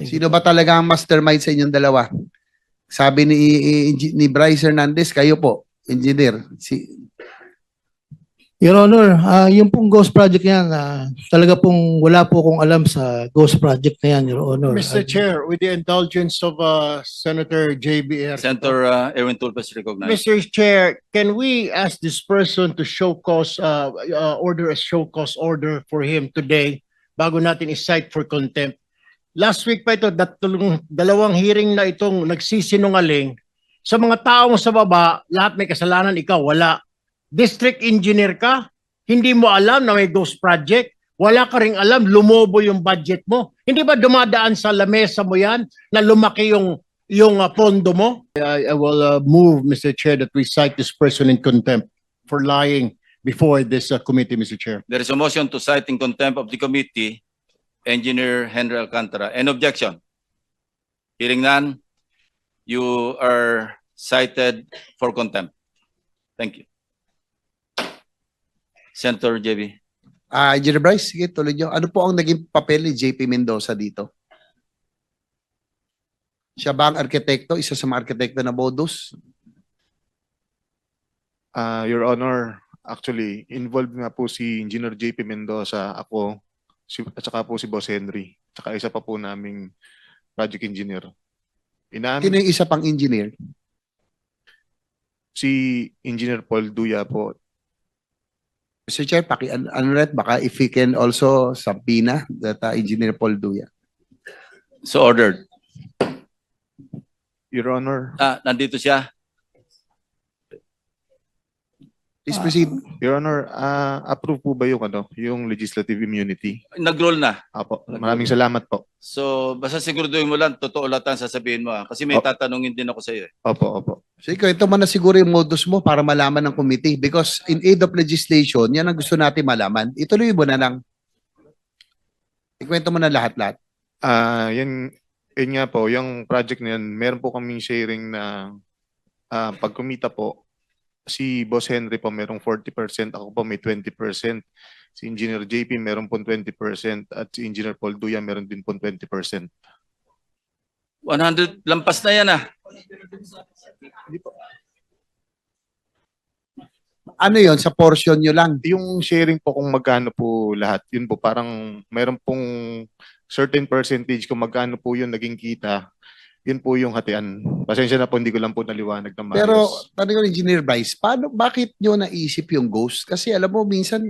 Sino ba talaga ang mastermind sa inyong dalawa? Sabi ni ni Bryce Hernandez, kayo po, engineer. Si Your Honor, ah yung pong ghost project yan, ah, talaga pong wala po akong alam sa ghost project na yan, Your Honor. Mr. Ah, Chair, with the indulgence of uh, Senator JB Erto. Senator uh, Erwin Tulfas recognized. Mr. Chair, can we ask this person to show cause, uh, uh, order a show cause order for him today bago natin i-cite for contempt? Last week pa ito, datulong, dalawang hearing na itong nagsisinungaling. Sa mga taong sa baba, lahat may kasalanan, ikaw wala. District engineer ka, hindi mo alam na may ghost project, wala ka ring alam, lumobo yung budget mo. Hindi ba dumadaan sa lamesa mo yan na lumaki yung yung uh, pondo mo? I, I will uh, move, Mr. Chair, that we cite this person in contempt for lying before this uh, committee, Mr. Chair. There is a motion to cite in contempt of the committee, Engineer Henry Alcantara. Any objection? Hearing none, you are cited for contempt. Thank you. Senator JB. ah Engineer Bryce, sige, tuloy niyo. Ano po ang naging papel ni JP Mendoza dito? Siya ba ang arkitekto, isa sa mga arkitekto na modus? Ah, Your Honor, actually, involved nga po si Engineer JP Mendoza, ako, si, at saka po si Boss Henry, at saka isa pa po naming project engineer. Inaamin Sino yung isa pang engineer? si Engineer Paul Duya po. Mr. Chair, paki an ano rin, baka if we can also sampina that uh, Engineer Paul Duya. So ordered. Your Honor, Ah, nandito siya. Please proceed. Your Honor, ah, approve po ba yung ano, yung legislative immunity? Nag-roll na. Apo, maraming salamat po. So basta siguraduhin mo lang, totoo lahat ang sasabihin mo. ah. Kasi may Oh. tatanungin din ako sa iyo. Opo, opo. So ikaw, ito man na siguro yung modus mo para malaman ng committee because in aid of legislation, yan ang gusto natin malaman. Ituloy mo na lang. Ikwento mo na lahat-lahat. Ah, yan, yun nga po, yung project na yan, meron po kaming sharing na ah, pag kumita po, si Boss Henry po merong 40%, ako po may 20%. Si Engineer JP meron po 20% at si Engineer Paul Duya meron din po 20%. 100 lampas na yan ah. Ano yon sa portion nyo lang? Yung sharing po kung magkano po lahat, yun po parang meron pong certain percentage kung magkano po yun naging kita, yun po yung hatian. Pasensya na po, hindi ko lang po naliwanag na maayos. Pero, tanong ko, Engineer Bryce, paano, bakit nyo naisip yung ghost? Kasi alam mo, minsan,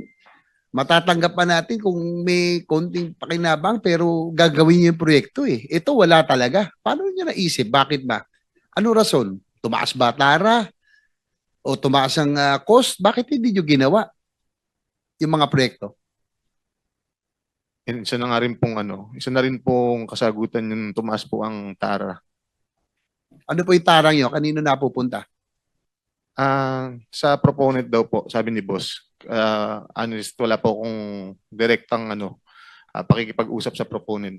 matatanggap pa natin kung may konting pakinabang pero gagawin nyo yung proyekto eh. Ito wala talaga. Paano nyo naisip? Bakit ba? Ano rason? Tumaas ba tara? O tumaas ang ah, cost? Bakit hindi nyo ginawa yung mga proyekto? And isa na nga rin pong ano, isa na rin pong kasagutan yung tumaas po ang tara. Ano po yung tarang nyo? Kanino napupunta? Ah, sa proponent daw po, sabi ni boss, ah honest, wala po akong direktang ano, ah, pakikipag-usap sa proponent.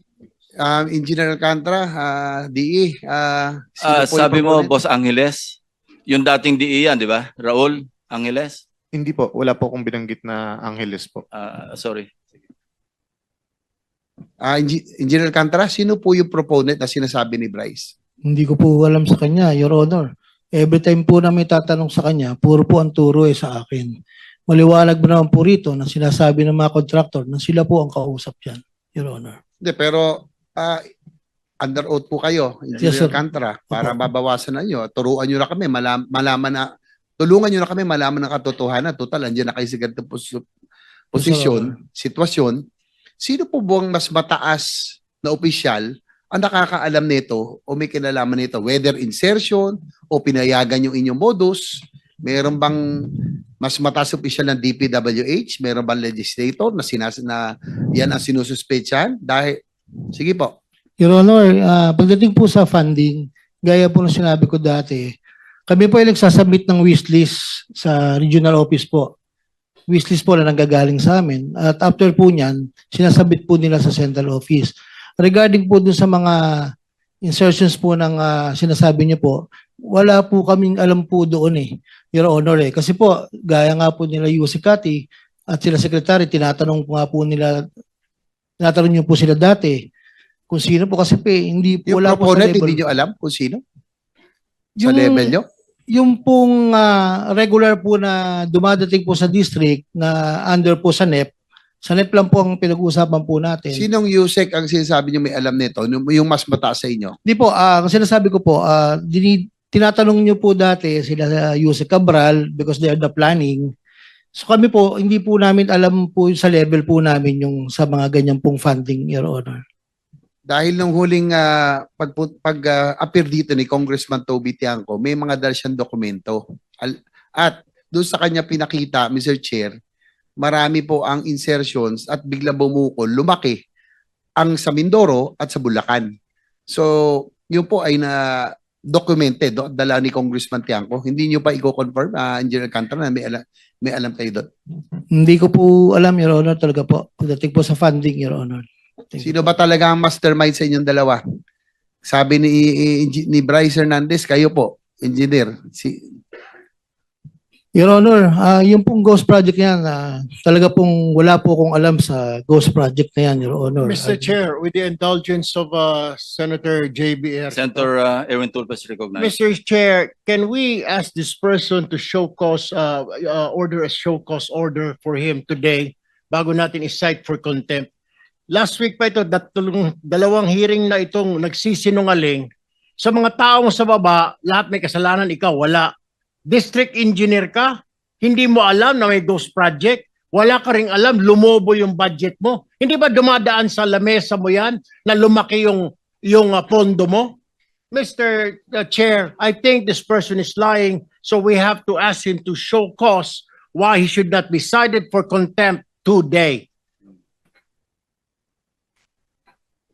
Um, Engineer Alcantara, ah, DE, ah, sino Ah, po yung sabi mo, proponent? Boss Angeles, yung dating DE yan, di ba? Raul Angeles? Hindi po, wala po akong binanggit na Angeles po. Ah, sorry. Engi- Engineer Alcantara, sino po yung proponent na sinasabi ni Bryce? Hindi ko po alam sa kanya, Your Honor. Every time po na may tatanong sa kanya, puro po ang turo eh sa akin. Maliwanag ba naman po rito na sinasabi ng mga contractor na sila po ang kausap yan, Your Honor. Hindi, pero ah, under oath po kayo, Engineer Yes. Alcantara, para mabawasan na nyo. Turuan nyo na kami, malam, malaman na, tulungan nyo na kami malaman ng katotohanan. Total, andyan na kayo sa ganitong pos- posisyon, sitwasyon. Sino po buwang mas mataas na opisyal ang nakakaalam nito o may kinalaman nito? Whether insertion o pinayagan yung inyong modus, meron bang mas mataas opisyal ng DPWH? Meron bang legislator na, sinas na yan ang sinususpetsahan? Dahil, sige po. Your Honor, ah, pagdating po sa funding, gaya po ng sinabi ko dati, kami po ay nagsasubmit ng wishlist sa regional office po. Wishlist po na nanggagaling sa amin. At after po niyan, sinasabit po nila sa central office. Regarding po dun sa mga insertions po ng ah, sinasabi niyo po, wala po kaming alam po doon eh, Your Honor eh. Kasi po, gaya nga po nila Yusik Kati at sila Secretary, tinatanong po nga po nila, tinatanong niyo po sila dati, kung sino po kasi po eh, hindi po Yung wala po sa proponent, level. hindi nyo alam kung sino? Sa Yung- level nyo? Yung pong ah, regular po na dumadating po sa district na under po sa NEP, sa NEP lang po ang pinag-uusapan po natin. Sinong USEC ang sinasabi nyo may alam nito? Yung mas mataas sa inyo? Di po, ah, ang sinasabi ko po, ah, dini- tinatanong niyo po dati sila sa Yusek Cabral because they are the planning. So kami po, hindi po namin alam po sa level po namin yung sa mga ganyan pong funding, Your Honor. Dahil nung huling ah, pag, pag ah, appear dito ni Congressman Toby Tiangco, may mga dal siyang dokumento. At doon sa kanya pinakita, Mr. Chair, marami po ang insertions at bigla bumukol, lumaki ang sa Mindoro at sa Bulacan. So, yun po ay na documented, do, dala ni Congressman Tiangco. Hindi nyo pa i-confirm, uh, Engineer Alcantara, na may alam, may alam kayo doon. Hindi ko po alam, Your Honor, talaga po. Pagdating po sa funding, Your Honor. Thank you. Sino ba talaga ang mastermind sa inyong dalawa? Sabi ni ni, ni Bryce Hernandez, kayo po, engineer. Si Your Honor, ah, yung pong ghost project yan, ah, talaga pong wala po akong alam sa ghost project na yan, Your Honor. Mr. Ah, Chair, with the indulgence of uh, Senator JBR. Senator uh, Erwin Tulfas recognized. Mr. Chair, can we ask this person to show cause, uh, uh, order a show cause order for him today bago natin i-cite for contempt? Last week pa ito, datlong, dalawang hearing na itong nagsisinungaling. Sa mga taong sa baba, lahat may kasalanan, ikaw wala. District engineer ka, hindi mo alam na may ghost project, wala ka ring alam, lumobo yung budget mo. Hindi ba dumadaan sa lamesa mo yan na lumaki yung, yung uh, pondo mo? Mr. uh, Chair, I think this person is lying, so we have to ask him to show cause why he should not be cited for contempt today.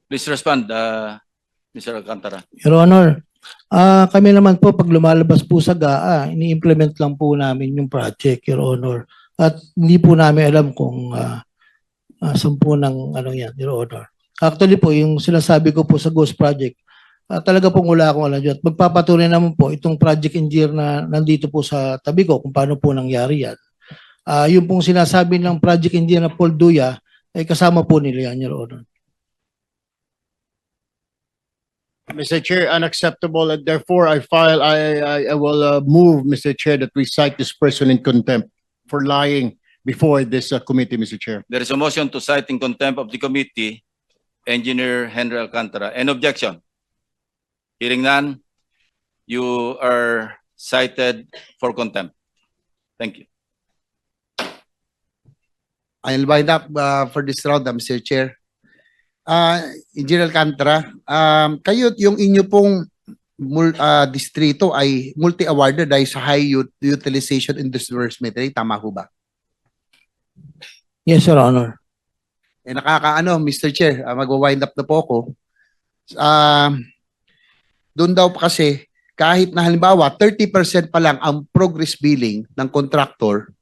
Please respond, uh, Mr. Alcantara. Your Honor, ah kami naman po pag lumalabas po sa GAA, ini-implement lang po namin yung project, Your Honor. At hindi po namin alam kung uh, saan po ng ano yan, Your Honor. Actually po, yung sinasabi ko po sa Ghost Project, ah, talaga pong wala akong alam dyan. At magpapatunay naman po itong project engineer na nandito po sa tabi ko kung paano po nangyari yan. Ah, yung pong sinasabi ng project engineer na Paul Duya, ay kasama po nila yan, Your Honor. Mr. Chair, unacceptable, and therefore I file, I, I, I will uh, move, Mr. Chair, that we cite this person in contempt for lying before this uh, committee, Mr. Chair. There is a motion to cite in contempt of the committee, Engineer Henry Alcantara. Any objection? Hearing none, you are cited for contempt. Thank you. I'll wind up uh, for this round, uh, Mr. Chair. Uh, Engineer Alcantara, um, kayo yung inyo pong mul, uh, distrito ay multi-awarded dahil sa high ut- utilization in disbursement rate. Tama ho ba? Yes, Your Honor. Eh, nakakaano, Mr. Chair, uh, magwa-wind up na po ako. Um, doon daw kasi, kahit na halimbawa, 30% pa lang ang progress billing ng contractor,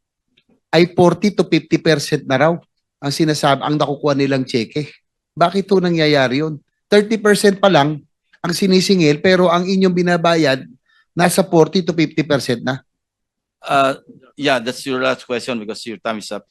ay 40 to 50% na raw ang sinasabi, ang nakukuha nilang cheque. Bakit to nangyayari yun? 30% pa lang ang sinisingil, pero ang inyong binabayad, nasa 40 to 50% na. Uh, yeah, that's your last question because your time is up.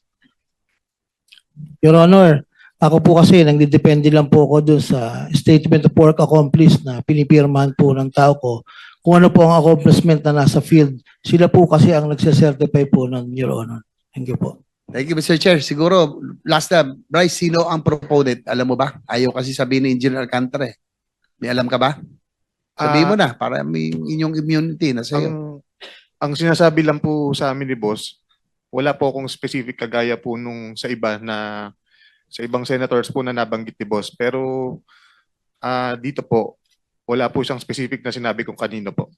Your Honor, ako po kasi nagdidepende lang po ako dun sa statement of work accomplished na pinipirmahan po ng tao ko. Kung ano po ang accomplishment na nasa field, sila po kasi ang nagsisertify po ng Your Honor. Thank you po. Thank you, Mr. Chair. Siguro, last na, Bryce, sino ang proponent? Alam mo ba? Ayaw kasi sabihin ni Engineer Alcantara eh. May alam ka ba? Sabihin Ah, mo na, para may inyong immunity na sa'yo. Ang, ang sinasabi lang po sa amin ni boss, wala po akong specific kagaya po nung sa iba na sa ibang senators po na nabanggit ni boss. Pero ah dito po, wala po siyang specific na sinabi kung kanino po.